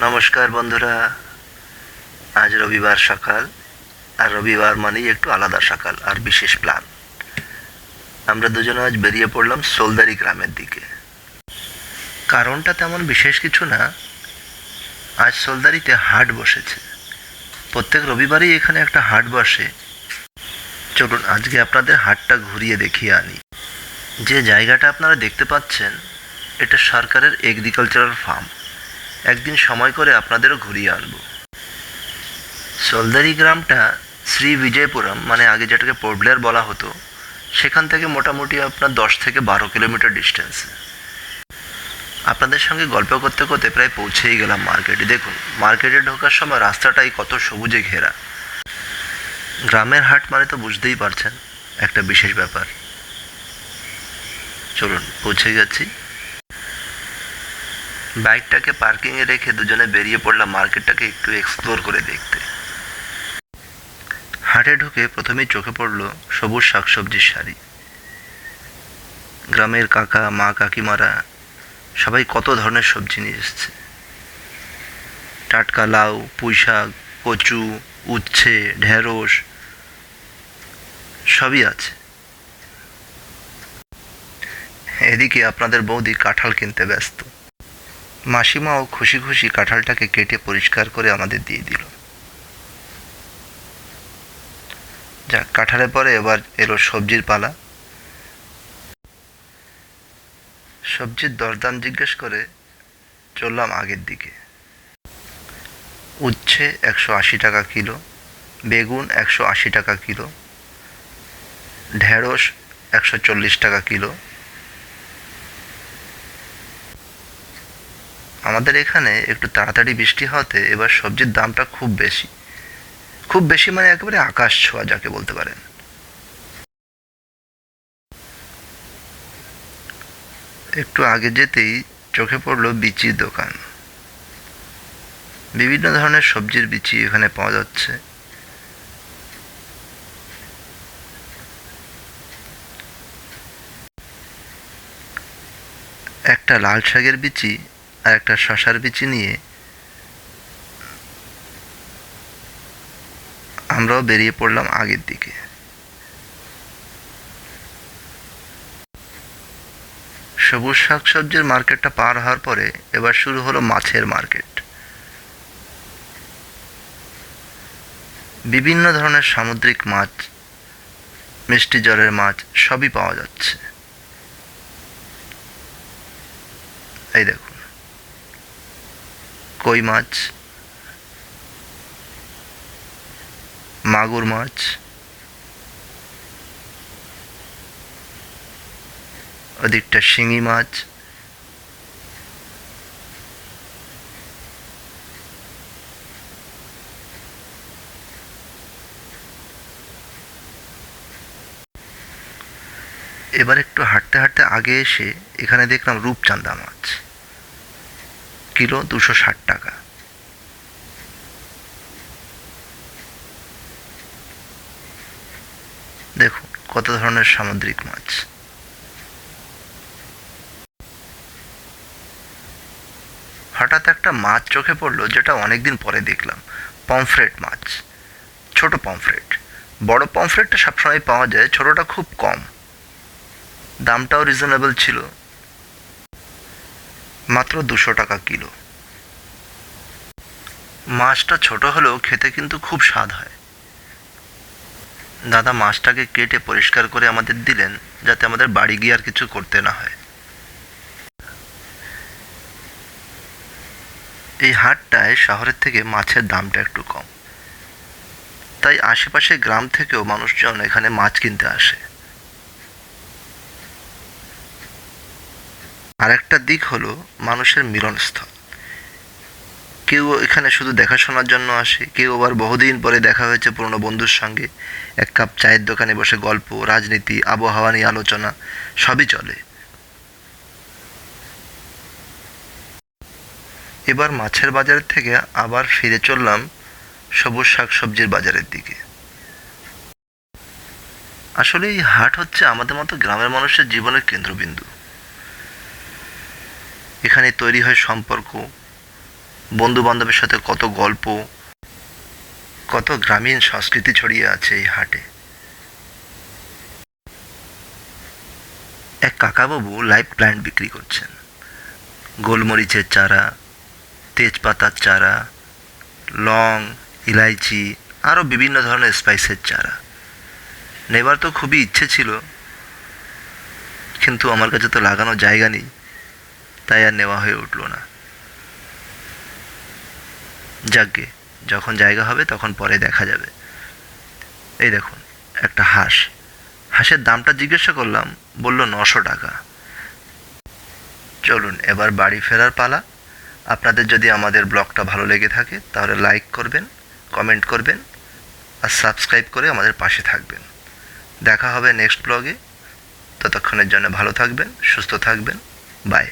নমস্কার বন্ধুরা, আজ রবিবার সকাল, আর রবিবার মানেই একটু আলাদা সকাল আর বিশেষ প্ল্যান আমরা দুজনে আজ বেরিয়ে পড়লাম সোলদারি গ্রামের দিকে। কারণটা তেমন বিশেষ কিছু না, আজ সোলদারিতে হাট বসেছে। প্রত্যেক রবিবারই এখানে একটা হাট বসে। চলুন আজকে আপনাদের হাটটা ঘুরিয়ে দেখিয়ে আনি। যে জায়গাটা আপনারা দেখতে পাচ্ছেন, এটা সরকারের এগ্রিকালচারাল ফার্ম একদিন সময় করে আপনাদেরও ঘুরিয়ে আনব। সোলদারি গ্রামটা শ্রী বিজয়পুরম মানে আগে যেটাকে পোর্টব্লেয়ার বলা হতো, সেখান থেকে মোটামুটি আপনার দশ থেকে বারো কিলোমিটার ডিস্টেন্সে আপনাদের সঙ্গে গল্প করতে করতে প্রায় পৌঁছেই গেলাম মার্কেটে। দেখুন, মার্কেটে ঢোকার সময় রাস্তাটাই কত সবুজে ঘেরা। গ্রামের হাট মানে তো বুঝতেই পারছেন, একটা বিশেষ ব্যাপার। চলুন, পৌঁছে গেছি বাইকটাকে পার্কিংয়ে রেখে দুজনে বেরিয়ে পড়লাম মার্কেটটাকে একটু এক্সপ্লোর করে দেখতে। হাটে ঢুকে প্রথমেই চোখে পড়ল সবুজ শাকসবজির শাড়ি। গ্রামের কাকা, মা, কাকিমারা সবাই কত ধরনের সবজি নিয়ে এসছে। টাটকা লাউ পুঁই শাক কচু, উচ্ছে, ঢেঁড়স সবই আছে। এদিকে আপনাদের বৌদি কাঁঠাল কিনতে ব্যস্ত। মাসিমাও খুশি খুশি কাঁঠালটাকে কেটে পরিষ্কার করে আমাদের দিয়ে দিল। যাক, কাঁঠালের পরে এবার এলো সবজির পালা। সবজির দরদাম জিজ্ঞেস করে চললাম আগের দিকে। উচ্ছে একশো আশি টাকা কিলো, বেগুন একশো আশি টাকা কিলো, ঢেঁড়স একশো চল্লিশ টাকা কিলো আমাদের এখানে একটু তাড়াতাড়ি বৃষ্টি হওয়াতে এবার সবজির দামটা খুব বেশি। খুব বেশি মানে একেবারে আকাশ ছোঁয়া যাকে বলতে পারেন। একটু আগে যেতেই চোখে পড়ল বিচির দোকান। বিভিন্ন ধরনের সবজির বিচি এখানে পাওয়া যাচ্ছে। একটা লাল শাকের বিচি আর একটা শশার বিচি নিয়ে আমরাও বেরিয়ে পড়লাম আগের দিকে। সবুজ শাকসবজির মার্কেটটা পার হওয়ার পরে এবার শুরু হলো মাছের মার্কেট। বিভিন্ন ধরনের সামুদ্রিক মাছ, মিষ্টি জলের মাছ সবই পাওয়া যাচ্ছে। এই দেখুন। কই মাছ? মাগুর মাছ? ওদিকটা শিঙি মাছ? এবার একটু হাঁটতে হাঁটতে আগে এসে এখানে দেখলাম রূপচাঁদা মাছ। কিলো দুশো ষাট টাকা। দেখুন, কত ধরনের সামুদ্রিক মাছ। হঠাৎ একটা মাছ চোখে পড়ল, যেটা অনেকদিন পরে দেখলাম। পমফ্রেট মাছ। ছোট পমফ্রেট। বড় পমফ্রেটটা সবসময় পাওয়া যায়, ছোটটা খুব কম। দামটাও রিজনেবল ছিল। মাত্র দুশো টাকা কিলো। মাছটা ছোট হলেও খেতে কিন্তু খুব স্বাদ হয়। দাদা মাছটাকে কেটে পরিষ্কার করে আমাদের দিলেন, যাতে আমাদের বাড়ি গিয়ে আর কিছু করতে না হয়। এই হাটটায় শহরের থেকে মাছের দামটা একটু কম। তাই আশেপাশে গ্রাম থেকেও মানুষজন এখানে মাছ কিনতে আসে। আরেকটা দিক হলো মানুষের মিলনস্থল। কেউ এখানে শুধু দেখাশোনার জন্য আসে, কেউ আবার বহুদিন পরে দেখা হয়েছে পুরনো বন্ধুর সঙ্গে। এক কাপ চায়ের দোকানে বসে গল্প, রাজনীতি, আবহাওয়া নিয়ে আলোচনা, সবই চলে। এবার মাছের বাজার থেকে আবার ফিরে চললাম সবুজ শাকসবজির বাজারের দিকে। আসলে এই হাট হচ্ছে আমাদের মতো গ্রামের মানুষের জীবনের কেন্দ্রবিন্দু। এখানে তৈরি হয় সম্পর্ক। বন্ধু বান্ধবের সাথে কত গল্প, কত গ্রামীণ সংস্কৃতি ছড়িয়ে আছে এই হাটে। এক কাকাবাবু লাইভ প্ল্যান্ট বিক্রি করছেন। গোলমরিচের চারা, তেজপাতার চারা, লং, ইলাইচি আরও বিভিন্ন ধরনের স্পাইসের চারা। নেবার তো খুবই ইচ্ছে ছিল, কিন্তু আমার কাছে তো লাগানোর জায়গা নেই। তাই আর নেওয়া হয়ে উঠল না। যাকগে যখন জায়গা হবে তখন পরে দেখা যাবে। এই দেখুন, একটা হাঁস। হাঁসের দামটা জিজ্ঞাসা করলাম, বলল নশো টাকা। চলুন, এবার বাড়ি ফেরার পালা। আপনাদের যদি আমাদের ব্লগটা ভালো লেগে থাকে, তাহলে লাইক করবেন, কমেন্ট করবেন, আর সাবস্ক্রাইব করে আমাদের পাশে থাকবেন। দেখা হবে নেক্সট ব্লগে। ততক্ষণের জন্য ভালো থাকবেন, সুস্থ থাকবেন। বাই।